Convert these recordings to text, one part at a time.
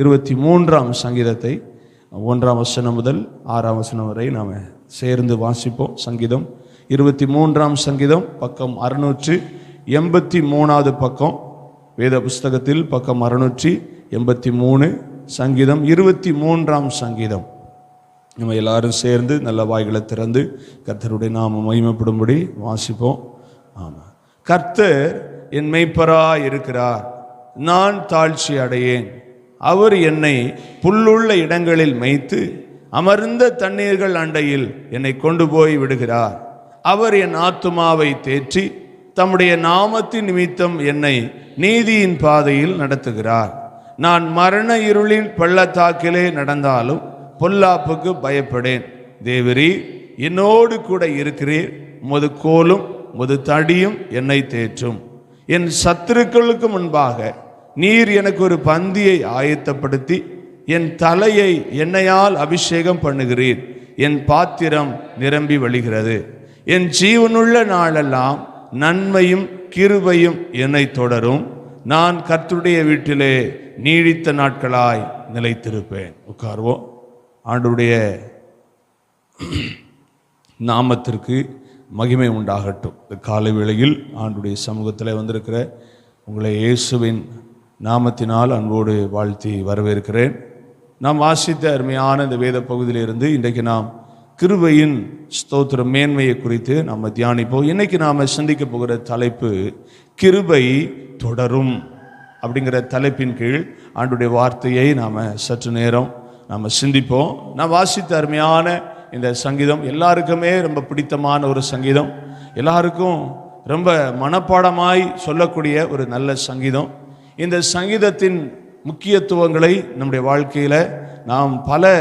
இருபத்தி மூன்றாம் சங்கீதத்தை ஒன்றாம் வசனம் முதல் ஆறாம் வசனம் வரை நாம் சேர்ந்து வாசிப்போம் சங்கீதம். இருபத்தி மூன்றாம் சங்கீதம் பக்கம் அறுநூற்றி எண்பத்தி மூணாவது பக்கம் வேத புஸ்தகத்தில் பக்கம் அறுநூற்றி எண்பத்தி மூணு சங்கீதம் இருபத்தி மூன்றாம் சங்கீதம். நம்ம எல்லாரும் சேர்ந்து நல்ல வாய்களை திறந்து கர்த்தருடைய நாம மகிமைப்படும்படி வாசிப்போம். ஆமாம் கர்த்தர் என் மெய்ப்பரா இருக்கிறார் நான் தாழ்ச்சி அடையேன். அவர் என்னை புல்லுள்ள இடங்களில் மேய்த்து அமர்ந்த தண்ணீர்கள் அண்டையில் என்னை கொண்டு போய் விடுகிறார். அவர் என் ஆத்துமாவை தேற்றி தம்முடைய நாமத்தின் நிமித்தம் என்னை நீதியின் பாதையில் நடத்துகிறார். நான் மரண இருளில் பள்ளத்தாக்கிலே நடந்தாலும் பொல்லாப்புக்கு பயப்படேன். தேவரி என்னோடு கூட இருக்கிறீர். முது கோலும் முது தடியும் என்னை தேற்றும். என் சத்துருக்களுக்கு முன்பாக நீர் எனக்கு ஒரு பந்தியை ஆயத்தப்படுத்தி என் தலையை எண்ணெயால் அபிஷேகம் பண்ணுகிறீர். என் பாத்திரம் நிரம்பி வழிகிறது. என் ஜீவனுள்ள நாளெல்லாம் நன்மையும் கிருபையும் என்னை தொடரும். நான் கர்த்துடைய வீட்டிலே நீடித்த நாட்களாய் நிலைத்திருப்பேன். உட்கார்வோம். ஆண்டுடைய நாமத்திற்கு மகிமை உண்டாகட்டும். இந்த காலை வேளையில் ஆண்டுடைய சமூகத்தில் வந்திருக்கிற உங்களை இயேசுவின் நாமத்தினால் அன்போடு வாழ்த்தி வரவேற்கிறேன். நாம் வாசித்த அருமையான இந்த வேத பகுதியிலிருந்து இன்றைக்கு நாம் கிருபையின் ஸ்தோத்திர மேன்மையை குறித்து நாம் தியானிப்போம். இன்னைக்கு நாம் சிந்திக்க போகிற தலைப்பு கிருபை தொடரும் அப்படிங்கிற தலைப்பின் கீழ் ஆண்டுடைய வார்த்தையை நாம் சற்று நேரம் நாம் சிந்திப்போம். நான் வாசித்த அருமையான இந்த சங்கீதம் எல்லாருக்குமே ரொம்ப பிடித்தமான ஒரு சங்கீதம். எல்லாருக்கும் ரொம்ப மனப்பாடமாய் சொல்லக்கூடிய ஒரு நல்ல சங்கீதம். இந்த சங்கீதத்தின் முக்கியத்துவங்களை நம்முடைய வாழ்க்கையில் நாம் பல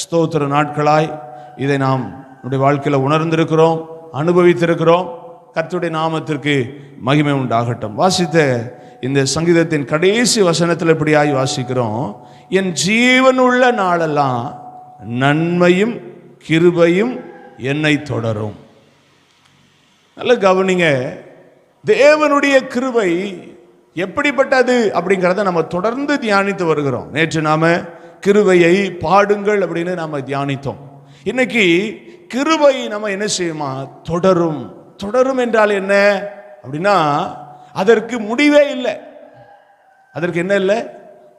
ஸ்தோத்திர நாட்களாய் இதை நாம் நம்முடைய வாழ்க்கையில் உணர்ந்திருக்கிறோம் அனுபவித்திருக்கிறோம். கர்த்துடைய நாமத்திற்கு மகிமை உண்டாகட்டும். வாசித்த இந்த சங்கீதத்தின் கடைசி வசனத்தில் இப்படியாய் வாசிக்கிறோம். என் ஜீவனுள்ள நாளெல்லாம் நன்மையும் கிருபையும் என்னை தொடரும். நல்ல கவனிங்க. தேவனுடைய கிருபை எப்படிப்பட்டது அப்படிங்கிறத நம்ம தொடர்ந்து தியானித்து வருகிறோம். நேற்று நாம கிருபையை பாடுங்கள் அப்படின்னு நாம தியானித்தோம். இன்னைக்கு கிருபை நம்ம என்ன செய்யுமா? தொடரும். தொடரும் என்றால் என்ன? அப்படின்னா அதற்கு முடிவே இல்லை. அதற்கு என்ன இல்லை?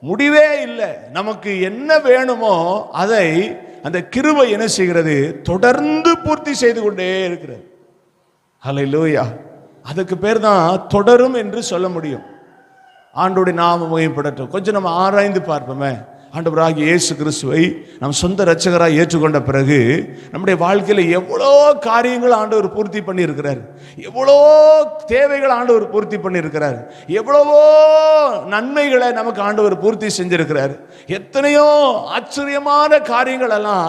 முடிவே இல்லை. நமக்கு என்ன வேணுமோ அதை அந்த கிருபை என்ன செய்கிறது? தொடர்ந்து பூர்த்தி செய்து கொண்டே இருக்கிறது. ஹலை லூயா அதுக்கு பேர் தான் தொடரும் என்று சொல்ல முடியும். ஆண்டோடைய நாம முகைப்படட்டும் கொஞ்சம் நம்ம ஆராய்ந்து பார்ப்போமே. ஆண்டவராகி இயேசு கிறிஸ்துவை நம் சொந்த ரட்சகராக ஏற்றுக்கொண்ட பிறகு நம்முடைய வாழ்க்கையில் எவ்வளோ காரியங்கள் ஆண்டவர் பூர்த்தி பண்ணியிருக்கிறார். எவ்வளோ தேவைகள் ஆண்டவர் பூர்த்தி பண்ணியிருக்கிறார். எவ்வளவோ நன்மைகளை நமக்கு ஆண்டவர் பூர்த்தி செஞ்சிருக்கிறார். எத்தனையோ ஆச்சரியமான காரியங்கள் எல்லாம்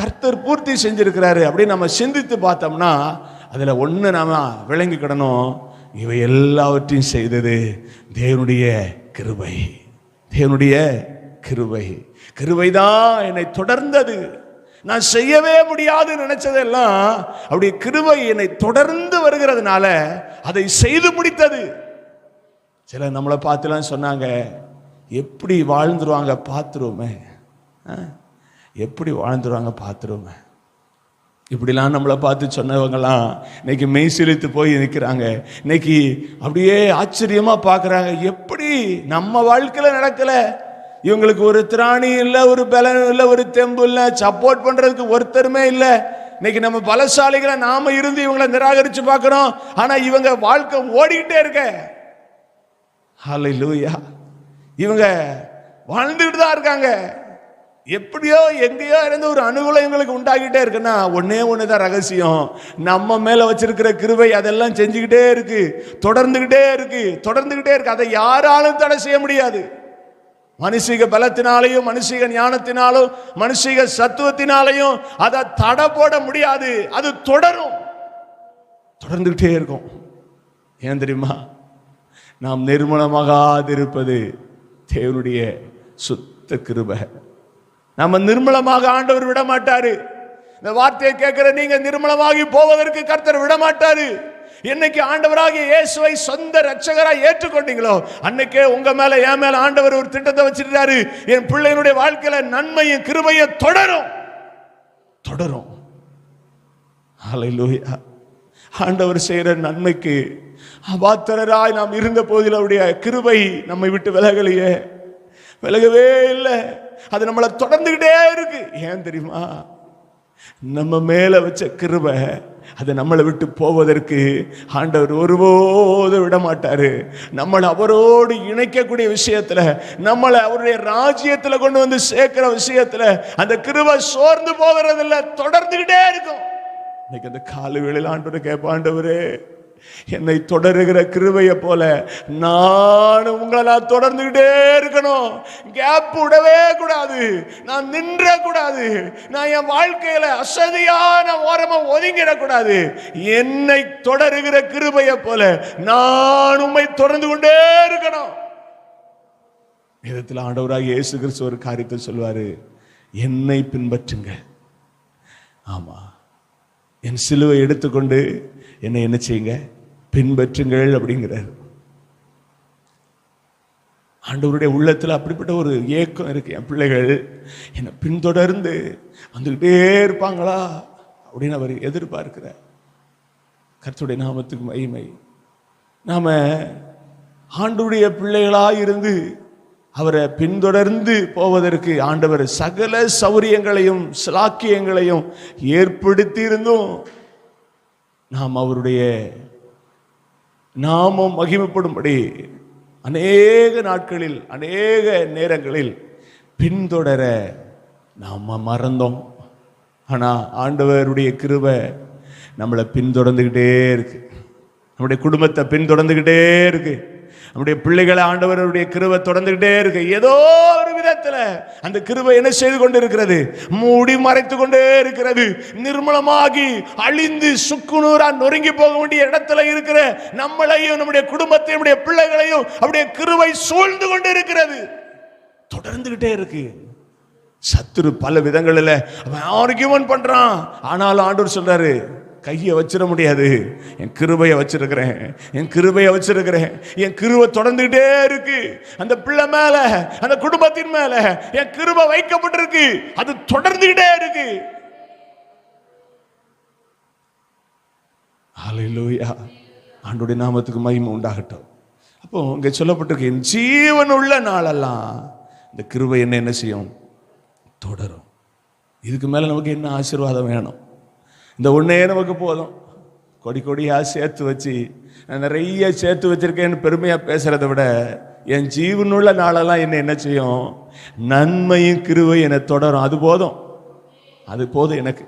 கர்த்தர் பூர்த்தி செஞ்சிருக்கிறாரு அப்படின்னு நம்ம சிந்தித்து பார்த்தோம்னா அதில் ஒன்று நாம விளங்கிக்கிடணும். இவை எல்லாவற்றையும் செய்தது தேவனுடைய கிருபை. தேவனுடைய கிருவை கிருவைதான் என்னை தொடர்ந்தது. நான் செய்யவே முடியாது நினைச்சதெல்லாம் அப்படியே கிருவை என்னை தொடர்ந்து வருகிறதுனால அதை செய்து முடித்தது. சில நம்மளை பார்த்துலாம் சொன்னாங்க எப்படி வாழ்ந்துருவாங்க பார்த்துருவோமே. ஆ? எப்படி வாழ்ந்துருவாங்க பார்த்துருவோமே. இப்படிலாம் நம்மளை பார்த்து சொன்னவங்கலாம் இன்னைக்கு மெய் சிரித்து போய் நிற்கிறாங்க இன்னைக்கு அப்படியே ஆச்சரியமாக பார்க்குறாங்க எப்படி நம்ம வாழ்க்கையில் நடக்கலை? இவங்களுக்கு ஒரு திராணி இல்லை ஒரு பலன் இல்லை ஒரு தெம்பு இல்லை சப்போர்ட் பண்ணுறதுக்கு ஒருத்தருமே இல்லை. இன்னைக்கு நம்ம பலசாலிகளை நாம இருந்து இவங்களை நிராகரித்து பார்க்குறோம். ஆனால் இவங்க வாழ்க்கை ஓடிக்கிட்டே இருக்க. ஹலை லூயா இவங்க வாழ்ந்துக்கிட்டு தான் இருக்காங்க. எப்படியோ எங்கேயோ இருந்து ஒரு அனுகூலம் எங்களுக்கு உண்டாகிட்டே இருக்குன்னா ஒன்னே ஒன்று தான் ரகசியம். நம்ம மேலே வச்சிருக்கிற கிருவை அதெல்லாம் செஞ்சுக்கிட்டே இருக்கு. தொடர்ந்துக்கிட்டே இருக்கு. தொடர்ந்துக்கிட்டே இருக்கு. அதை யாராலும் தடை செய்ய முடியாது. மனுஷிக பலத்தினாலையும் மனுஷிக ஞானத்தினாலும் மனுஷிக சத்துவத்தினாலையும் அதை தடை போட முடியாது. அது தொடரும். தொடர்ந்துகிட்டே இருக்கும். ஏன் தெரியுமா? நாம் நிர்மலமாகாதிருப்பது தேவனுடைய சுத்த கிருப. நம்ம நிர்மலமாக ஆண்டவர் விட மாட்டாரு இந்த வார்த்தையை கேட்கிற நீங்க நிர்மலமாகி போவதற்கு கர்த்தர் விட மாட்டாரு என்னைக்கு ஆண்டவராகிய இயேசுவை சொந்த ரட்சகராய் ஏற்றுக்கொண்டீங்களோ அன்னைக்கே உங்க மேல என் மேல ஆண்டவர் ஒரு திட்டத்தை வச்சிருக்காரு என் பிள்ளையினுடைய வாழ்க்கையில நன்மையும் கிருபையும் தொடரும். தொடரும். ஹalleluya ஆண்டவர் செய்கிற நன்மைக்கு அபாத்திரராய் நாம் இருந்த போதில் அவருடைய கிருபை நம்மை விட்டு விலகலையே. விலகவே இல்லை. அது நம்மளை தொடர்ந்துகிட்டே இருக்கு. ஏன் தெரியுமா? நம்ம மேல வச்ச கிருபை அது நம்மளை விட்டு போவதற்கு ஆண்டவர் ஒருபோது விட மாட்டாரு நம்மளை அவரோடு இணைக்கக்கூடிய விஷயத்துல நம்மளை அவருடைய ராஜ்யத்துல கொண்டு வந்து சேர்க்கிற விஷயத்துல அந்த கிருபை சோர்ந்து போகிறதில்ல தொடர்ந்துகிட்டே இருக்கும். இன்னைக்கு அந்த கால வேளையில் ஆண்டவர் கேட்பாண்டவரே என்னை தொடருகிற கிருவையை போல நானும் உங்களை நான் தொடர்ந்துகிட்டே இருக்கணும். கேப் விடவே கூடாது. நான் நின்ற கூடாது நான் என் வாழ்க்கையில அசதியான ஓரமா ஒதுங்கிடக்கூடாது. என்னை தொடருகிற கிருபையை போல நான் உண்மை தொடர்ந்து கொண்டே இருக்கணும். விதத்தில் ஆண்டவராக இயேசு கிறிஸ்து ஒரு காரியத்தை சொல்வாரு என்னை பின்பற்றுங்க ஆமா. என் சிலுவை எடுத்துக்கொண்டு என்னை என்ன செய்யுங்க? பின்பற்றுங்கள் அப்படிங்கிறார். ஆண்டவருடைய உள்ளத்தில் அப்படிப்பட்ட ஒரு ஏக்கம் இருக்கு. என் பிள்ளைகள் என்னை பின்தொடர்ந்து வந்துக்கிட்டே இருப்பாங்களா? அப்படின்னு அவர் எதிர்பார்க்கிறார். கருத்துடைய நாமத்துக்கு மகிமை. நாம ஆண்டுடைய பிள்ளைகளாக இருந்து அவரை பின்தொடர்ந்து போவதற்கு ஆண்டவர் சகல சௌரியங்களையும் சிலாக்கியங்களையும் ஏற்படுத்தியிருந்தும் நாம் அவருடைய நாமம் மகிமைப்படும்படி அநேக நாட்களில் அநேக நேரங்களில் பின்தொடர நாம் மறந்தோம். ஆனால் ஆண்டவருடைய கிருவை நம்மளை பின்தொடர்ந்துக்கிட்டே இருக்கு. நம்முடைய குடும்பத்தை பின்தொடர்ந்துக்கிட்டே இருக்குது நம்முடைய பிள்ளைகளை ஆண்டவருடைய கிருவை தொடர்ந்துகிட்டே இருக்கு. ஏதோ ஒரு விதத்துல அந்த கிருவை என்ன செய்து கொண்டு இருக்கிறது மூடி மறைத்து கொண்டே இருக்கிறது. நிர்மலமாகி அழிந்து சுக்குநூறா நொறுங்கி போக வேண்டிய இடத்துல இருக்கிற நம்மளையும் நம்முடைய குடும்பத்தையும் நம்முடைய பிள்ளைகளையும் அப்படியே கிருவை சூழ்ந்து கொண்டு இருக்கிறது தொடர்ந்துகிட்டே இருக்கு. சத்துரு பல விதங்களில் அவன் ஆரோக்கியமன் பண்றான். ஆனாலும் ஆண்டவர் சொல்றாரு கையை வச்சிட முடியாது. என் கிருபையை வச்சிருக்கிறேன். என் கிருபையை வச்சிருக்கிறேன். என் கிருபை தொடர்ந்துகிட்டே இருக்கு. அந்த பிள்ளை மேல அந்த குடும்பத்தின் மேல என் கிருபை வைக்கப்பட்டிருக்கு. அது தொடர்ந்துகிட்டே இருக்கு. ஹalleluya. ஆண்டுடைய நாமத்துக்கு மகிமை உண்டாகட்டும். அப்போ இங்க சொல்லப்பட்டிருக்கு என் ஜீவன் உள்ள நாளெல்லாம் இந்த கிருபை என்ன என்ன செய்யும்? தொடரும். இதுக்கு மேல நமக்கு என்ன ஆசீர்வாதம் வேணும்? இந்த ஒன்றே நமக்கு போதும். கொடி கொடியாக சேர்த்து வச்சு நான் நிறைய சேர்த்து வச்சிருக்கேன்னு பெருமையாக பேசுகிறத விட என் ஜீவனுள்ள நாளெல்லாம் என்ன என்ன செய்யும்? நன்மையும் கிருவை என்னை தொடரும். அது போதும். அது போதும் எனக்கு.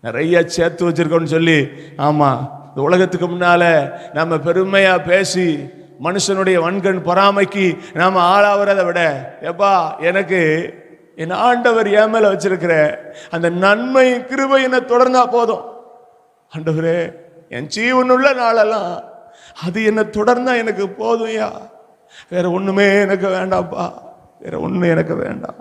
நிறைய சேர்த்து வச்சிருக்கோன்னு சொல்லி ஆமாம் இந்த உலகத்துக்கு முன்னால் நம்ம பெருமையாக பேசி மனுஷனுடைய வன்கண் பொறாமைக்கு நாம் ஆளாகிறத விட எப்பா எனக்கு என் ஆண்டவர் என் மேலே வச்சிருக்கிற அந்த நன்மை கிருபை என்ன தொடர்ந்தா போதும். ஆண்டவரே என் ஜீவனுள்ள நாளெல்லாம் அது என்ன தொடர்ந்தா எனக்கு போதும்யா. வேற ஒண்ணுமே எனக்கு வேண்டாம்ப்பா. வேற ஒண்ணு எனக்கு வேண்டாம்.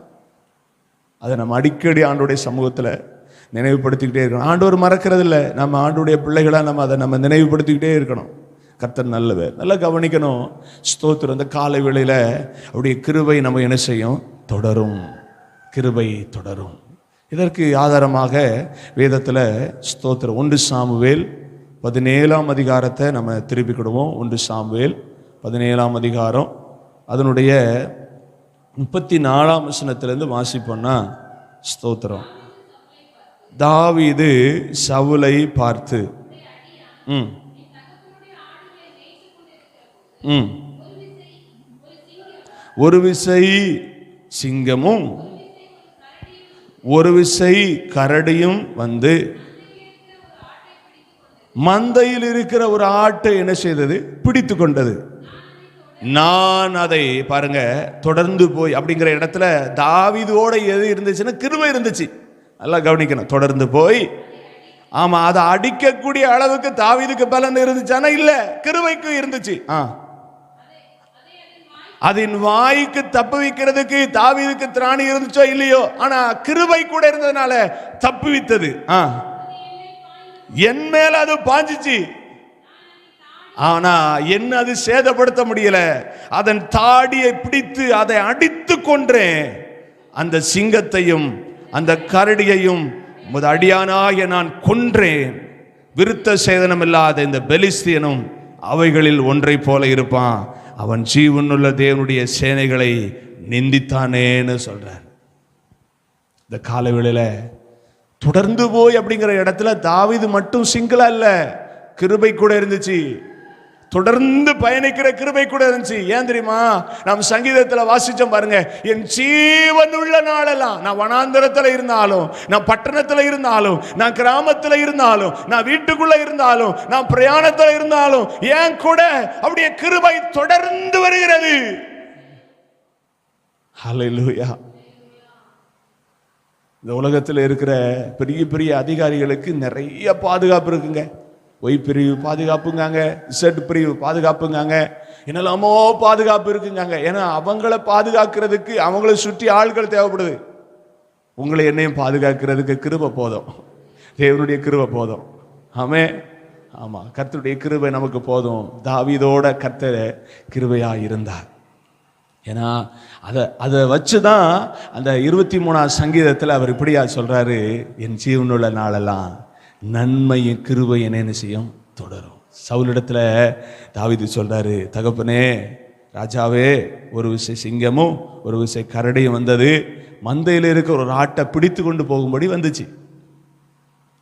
அதை நம்ம அடிக்கடி ஆண்டோடைய சமூகத்தில் நினைவுபடுத்திக்கிட்டே இருக்கணும். ஆண்டவர் மறக்கிறது இல்லை நம்ம ஆண்டுடைய பிள்ளைகளாக நம்ம அதை நம்ம நினைவுபடுத்திக்கிட்டே இருக்கணும். கர்த்தர் நல்லவர். நல்லா கவனிக்கணும். ஸ்தோத்திரம். இந்த காலை வேளையில் அவருடைய கிருவை நம்ம என்ன செய்யும்? தொடரும். கிருபை தொடரும். இதற்கு ஆதாரமாக வேதத்தில் ஸ்தோத்திரம். ஒன்று சாமுவேல் பதினேழாம் அதிகாரத்தை நம்ம திருப்பிக்கிடுவோம் ஒன்று சாமுவேல் பதினேழாம் அதிகாரம். அதனுடைய முப்பத்தி நாலாம் வசனத்திலேருந்து வாசிப்போம்னா ஸ்தோத்திரம். தாவிது சவுலை பார்த்து ம் ம் ஒரு விசை சிங்கமும் ஒரு விசை கரடியும் வந்து மந்தையில் இருக்கிற ஒரு ஆட்டை என்ன செய்தது? பிடித்து கொண்டது. நான் அதை பாருங்க தொடர்ந்து போய் அப்படிங்கிற இடத்துல தாவிதோட எது இருந்துச்சுன்னா கிருமை இருந்துச்சு. நல்லா கவனிக்கணும் தொடர்ந்து போய். ஆமா அதை அடிக்கக்கூடிய அளவுக்கு தாவீதுக்கு பலன் இருந்துச்சானா? இல்ல கிருமைக்கும் இருந்துச்சு. ஆ. அதன் வாய்க்கு தப்பு வைக்கிறதுக்கு தாவீதுக்கு திராணி இருந்துச்சோ இல்லையோ ஆனா கிருபை கூட இருந்ததுனால தப்பு வித்தது. ஆ. என் மேல அது பாஞ்சிச்சு. ஆனா என்ன அது சேதப்படுத்த முடியல. அதன் தாடியை பிடித்து அதை அடித்து கொன்றேன். அந்த சிங்கத்தையும் அந்த கரடியையும் உமது அடியானாய நான் கொன்றேன். விருத்த சேதனம் இல்லாத இந்த பெலிஸ்தியனும் அவைகளில் ஒன்றை போல இருப்பான். அவன் ஜீவனுள்ள தேவனுடைய சேனைகளை நிந்தித்தானேன்னு சொல்றார். இந்த காலை வேளையில தொடர்ந்து போய் அப்படிங்கிற இடத்துல தாவிது மட்டும் சிங்கிளா இல்ல கிருபை கூட இருந்துச்சு. தொடர்ந்து பயணிக்கிற கிருபை கூட இருந்துச்சு. ஏன் தெரியுமா? நாம் சங்கீதத்தில் வாசிச்சோம் பாருங்க. என் ஜீவன் உள்ள நாளெல்லாம் நான் வனாந்தரத்தில் இருந்தாலும் நான் பட்டணத்தில் இருந்தாலும் நான் கிராமத்தில் இருந்தாலும் நான் வீட்டுக்குள்ள இருந்தாலும் நான் பிரயாணத்தில் இருந்தாலும் ஏன் கூட அப்படியே கிருபை தொடர்ந்து வருகிறது. ஹalleluya. இந்த உலகத்தில் இருக்கிற பெரிய பெரிய அதிகாரிகளுக்கு நிறைய பாதுகாப்பு இருக்குங்க. ஒய் பிரிவு பாதுகாப்புங்காங்க இசட் பிரிவு பாதுகாப்புங்காங்க என்னெல்லாமோ பாதுகாப்பு இருக்குங்காங்க. ஏன்னா அவங்கள பாதுகாக்கிறதுக்கு அவங்கள சுற்றி ஆள்கள் தேவைப்படுது. உங்களை என்னையும் பாதுகாக்கிறதுக்கு கிருபை போதும். தேவனுடைய கிருப போதும். ஆமே. ஆமா கர்த்தருடைய கிருபை நமக்கு போதும். தாவிதோட கர்த்தர் கிருபையா இருந்தார். ஏன்னா அதை அதை வச்சு தான் அந்த இருபத்தி மூணாவது சங்கீதத்தில் அவர் இப்படியா சொல்றாரு என் ஜீவனுள்ள நாளெல்லாம் நன்மையும் கிருவை என்ன செய்யும்? தொடரும். சவுளிடத்தில் தாவீது சொல்றாரு தகப்பனே ராஜாவே ஒரு விசை சிங்கமும் ஒரு விசை கரடியும் வந்தது. மந்தையில் இருக்கிற ஒரு ஆட்டை பிடித்து கொண்டு போகும்படி வந்துச்சு.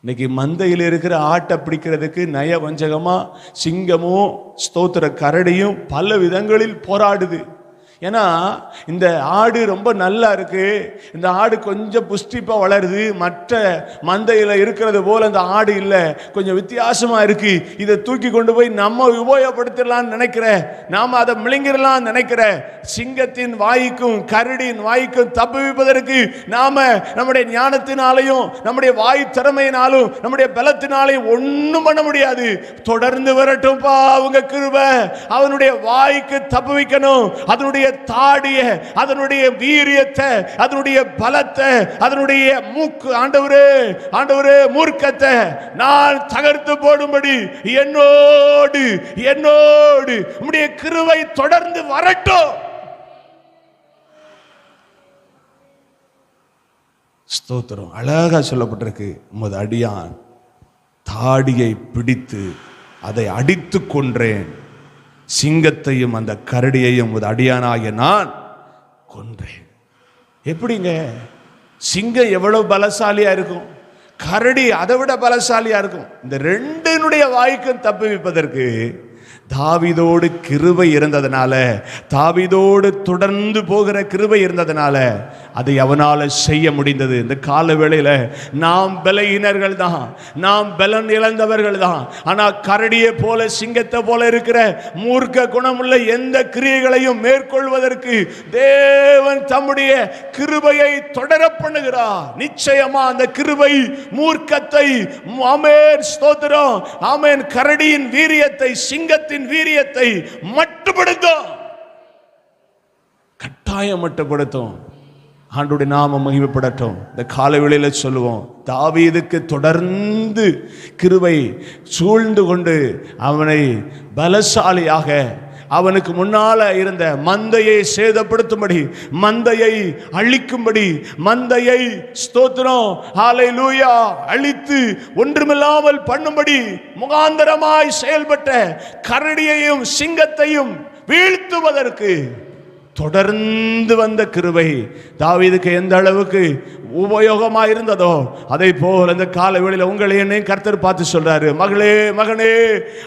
இன்னைக்கு மந்தையில் இருக்கிற ஆட்டை பிடிக்கிறதுக்கு நய வஞ்சகமா சிங்கமும் ஸ்தோத்திர கரடியும் பல விதங்களில் போராடுது. ஏன்னா இந்த ஆடு ரொம்ப நல்லா இருக்கு. இந்த ஆடு கொஞ்சம் புஷ்டிப்பாக வளருது. மற்ற மந்தையில் இருக்கிறது போல அந்த ஆடு இல்லை. கொஞ்சம் வித்தியாசமாக இருக்கு. இதை தூக்கி கொண்டு போய் நம்ம உபயோகப்படுத்திடலாம்னு நினைக்கிறேன். நாம அதை மிளங்கிடலாம்னு நினைக்கிறேன். சிங்கத்தின் வாய்க்கும் கரடியின் வாய்க்கும் தப்புவிப்பதற்கு நாம நம்முடைய ஞானத்தினாலையும் நம்முடைய வாய் திறமையினாலும் நம்முடைய பலத்தினாலையும் ஒன்றும் பண்ண முடியாது. தொடர்ந்து வரட்டும்ப்பா அவங்க கிருப. அவனுடைய வாய்க்கு தப்பு வைக்கணும். அதனுடைய தாடிய அதனுடைய வீரியத்தை அதனுடைய பலத்தை அதனுடைய மூக்கு ஆண்டவரே ஆண்டவரே மூர்க்கத்தை நான் தகர்த்து போடும்படி என்னோடு என்னோடு உம்முடைய கிருவை தொடர்ந்து வரட்டும். ஸ்தோத்திரம். அழகா சொல்லப்பட்டிருக்கு. உமது அடியான் தாடியை பிடித்து அதை அடித்து கொன்றேன். சிங்கத்தையும் அந்த கரடியையும் உமது அடியானாகிய நான் கொன்றேன். எப்படிங்க? சிங்கம் எவ்வளவு பலசாலியா இருக்கும்? கரடி அதை விட பலசாலியா இருக்கும். இந்த ரெண்டினுடைய வாய்க்கும் தப்புவிப்பதற்கு தாவிதோடு கிருபை இருந்ததுனால தாவிதோடு தொடர்ந்து போகிற கிருபை இருந்ததுனால அதை அவனால் செய்ய முடிந்தது. இந்த கால வேளையில நாம் பலையினர்கள் தான். நாம் பலன் இழந்தவர்கள் தான். ஆனா கரடியை போல சிங்கத்தை போல இருக்கிற மூர்க்க குணமுள்ள எந்த கிரியைகளையும் மேற்கொள்வதற்கு தேவன் தம்முடைய கிருபையை தொடர பண்ணுகிறார் நிச்சயமா அந்த கிருபை மூர்க்கத்தை அமேன் ஸ்தோத்திரம். ஆமென் கரடியின் வீரியத்தை சிங்கத்தின் வீரியத்தை மட்டுப்படுத்தும். கட்டாயம் மட்டுப்படுத்தும் ஆண்டுடைய நாம மகிமைப்படட்டும். இந்த கால சொல்லுவோம் தாவீதுக்கு தொடர்ந்து கிருவை சூழ்ந்து கொண்டு அவனை பலசாலியாக அவனுக்கு முன்னால இருந்த மந்தையை சேதப்படுத்தும்படி மந்தையை அழிக்கும்படி மந்தையை ஸ்தோத்திரம் ஆலை லூயா அழித்து ஒன்றுமில்லாமல் பண்ணும்படி முகாந்தரமாய் செயல்பட்ட கரடியையும் சிங்கத்தையும் வீழ்த்துவதற்கு தொடர்ந்து வந்த கிருவை தாவீதுக்கு எந்த அளவுக்கு உபயோகமா இருந்ததோ அதை போல் அந்த கால வேளையில உங்களை என்னையும் கர்த்தர் பார்த்து சொல்றாரு மகளே மகனே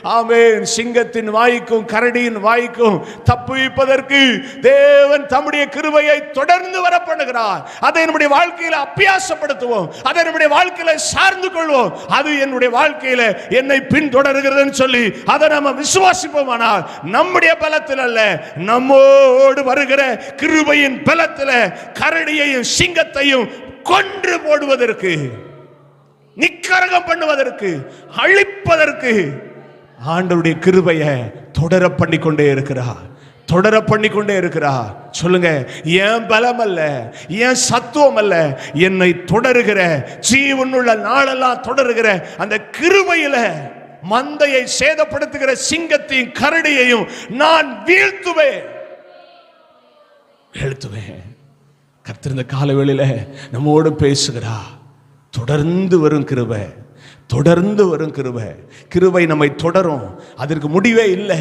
ஆமேன். சிங்கத்தின் வாய்க்கும் கரடியின் வாய்க்கும் தப்புவிப்பதற்கு தேவன் தம்முடைய கிருபையை தொடர்ந்து வர பண்ணுகிறார் அதை என்னுடைய வாழ்க்கையில அப்பியாசப்படுத்துவோம் அதை நம்முடைய வாழ்க்கையில சார்ந்து கொள்வோம். அது என்னுடைய வாழ்க்கையில என்னை பின்தொடர்கிறதுன்னு சொல்லி அதை நம்ம விசுவாசிப்போமானால் நம்முடைய பலத்தில் அல்ல. நம்மோடு வருகிற கிருபையின் பலத்தில் கரடியையும் சிங்கத்தையும் கொன்று போடுவதற்கு நிக்கரகம் பண்ணுவதற்கு அழிப்பதற்கு ஆண்டவருடைய கிருபைய தொடர பண்ணி கொண்டே இருக்கிறார். தொடர பண்ணி கொண்டே இருக்கிறா சொல்லுங்க என் பலம் அல்ல என் சத்துவம் அல்ல என்னை தொடருகிற ஜீவனுள்ள நாளெல்லாம் தொடருகிற அந்த கிருபையில மந்தையை சேதப்படுத்துகிற சிங்கத்தையும் கரடியையும் நான் வீழ்த்துவேன். வீழ்த்துவேன். கத்திருந்த காலவெளியில நம்மோடு பேசுகிறா தொடர்ந்து வரும் கிருபை தொடர்ந்து வரும் கிருபை. கிருபை நம்மை தொடரும். அதற்கு முடிவே இல்லை.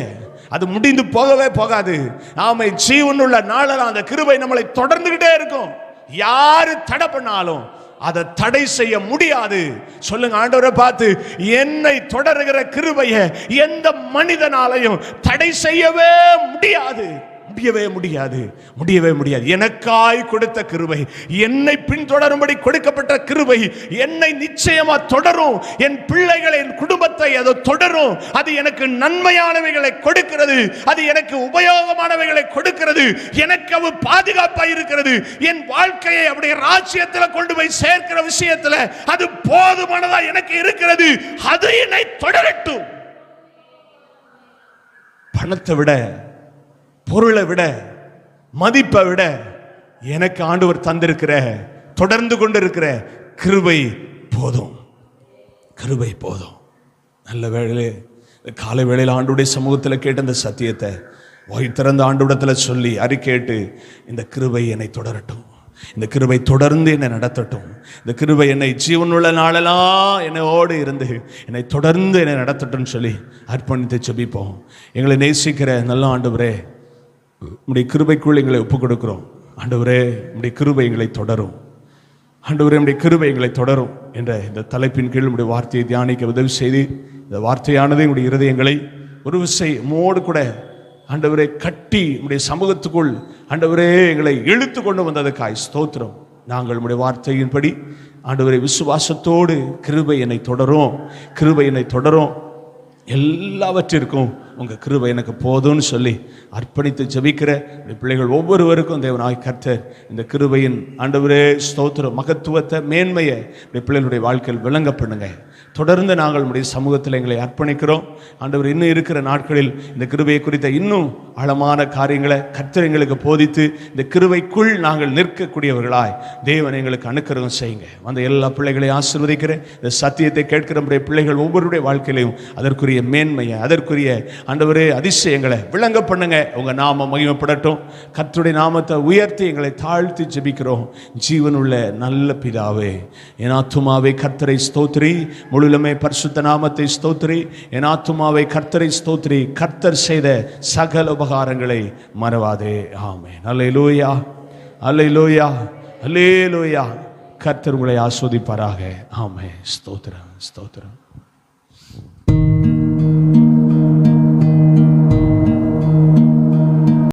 அது முடிந்து போகவே போகாது. ஆமை ஜீவனுள்ள நாளெல்லாம் அந்த கிருபை நம்மளை தொடர்ந்துகிட்டே இருக்கும். யாரு தடை பண்ணாலும் அதை தடை செய்ய முடியாது. சொல்லுங்க ஆண்டவரை பார்த்து என்னை தொடருகிற கிருபைய எந்த மனிதனாலையும் தடை செய்யவே முடியாது. முடியவே முடியாது முடியவே முடியாது. எனக்காய் கொடுத்த கிருபை என்னை பின்தொடரும்படி கொடுக்கப்பட்ட கிருபை என்னை நிச்சயமா தொடரும். என் பிள்ளைகளை என் குடும்பத்தை அது தொடரும். அது எனக்கு நன்மையானவைகளை கொடுக்கிறது. அது எனக்கு உபயோகமானவைகளை கொடுக்கிறது. எனக்கு அவ பாதுகாப்பா இருக்கிறது. என் வாழ்க்கையை அப்படியே ராஜ்யத்தில் கொண்டு போய் சேர்க்கிற விஷயத்துல அது போதுமானதா எனக்கு இருக்கிறது. அது என்னை தொடரட்டும். பணத்தை விட பொருளை விட மதிப்பை விட எனக்கு ஆண்டவர் தந்திருக்கிற தொடர்ந்து கொண்டு இருக்கிற கிருபை போதும். கிருபை போதும். நல்ல வேளையிலே இந்த காலை வேளையில் ஆண்டுடைய சமூகத்தில் கேட்ட இந்த சத்தியத்தை வாய் திறந்த ஆண்டுடத்தில் சொல்லி அறிக்கேட்டு இந்த கிருபை என்னை தொடரட்டும். இந்த கிருபை தொடர்ந்து என்னை நடத்தட்டும். இந்த கிருபை என்னை ஜீவனுள்ள நாளெல்லாம் என்னோடு இருந்து என்னை தொடர்ந்து என்னை நடத்தட்டும்னு சொல்லி அர்ப்பணித்து செபிப்போம் எங்களை நேசிக்கிற நல்ல ஆண்டு உம்முடைய கிருபைக்குள் எங்களை ஒப்புக் கொடுக்கிறோம் ஆண்டவரே உம்முடைய கிருபை எங்களை தொடரும். ஆண்டவரே உம்முடைய கிருபை எங்களை தொடரும் என்ற இந்த தலைப்பின் கீழ் உடைய வார்த்தையை தியானிக்க உதவி செய்து இந்த வார்த்தையானது உங்களுடைய இருதயங்களை ஒரு விசை மோடு கூட ஆண்டவரே கட்டி உம்முடைய சமூகத்துக்குள் ஆண்டவரே எங்களை இழுத்து கொண்டு வந்ததுக்காய் ஸ்தோத்திரம். நாங்கள் உம்முடைய வார்த்தையின்படி ஆண்டவரை விசுவாசத்தோடு கிருபை என்னை தொடரும். கிருபை என்னை தொடரும். எல்லாவற்றிற்கும் உங்க கிருபை எனக்கு போதும்னு சொல்லி அர்ப்பணித்து ஜெபிக்கிற இந்த பிள்ளைகள் ஒவ்வொருவருக்கும் தேவனாய் கர்த்தர் இந்த கிருபையின் ஆண்டவரே ஸ்தோத்திர மகத்துவத்தை மேன்மையை இந்த பிள்ளைகளுடைய வாழ்க்கையில் விளங்க பண்ணுங்க. தொடர்ந்து நாங்கள் உடைய சமூகத்தில் எங்களை அர்ப்பணிக்கிறோம். ஆண்டவர் இன்னும் இருக்கிற நாட்களில் இந்த கிருபையை குறித்த இன்னும் ஆழமான காரியங்களை கர்த்தர் எங்களுக்கு போதித்து இந்த கிருபைக்குள் நாங்கள் நிற்கக்கூடியவர்களாய் தேவன் எங்களுக்கு அனுக்கிரகம் செய்யுங்க. அந்த எல்லா பிள்ளைகளையும் ஆசிர்வதிக்கிறேன். இந்த சத்தியத்தை கேட்கிற நம்முடைய பிள்ளைகள் ஒவ்வொருடைய வாழ்க்கையிலையும் அதற்குரிய மேன்மையை அதற்குரிய ஆண்டவரே அதிசயங்களை விளங்க பண்ணுங்க. உங்க நாம மகிமைப்படட்டும். கர்த்தருடைய நாமத்தை உயர்த்தி எங்களை தாழ்த்தி ஜெபிக்கிறோம். ஜீவனுள்ள நல்ல பிதாவே என் ஆத்துமாவே கர்த்தரை ஸ்தோத்ரி முழுலமே பரிசுத்த நாமத்தை ஸ்தோத்ரி என் ஆத்துமாவை கர்த்தரை ஸ்தோத்திரி. கர்த்தர் செய்த சகல உபகாரங்களை மறவாதே. ஆமே அல்ல லோயா அல்ல லோயா அல்லே லோயா கர்த்தர் உங்களை ஆஸ்வதிப்பாராக. ஆமே ஸ்தோத்திரம் ஸ்தோத்திரம்.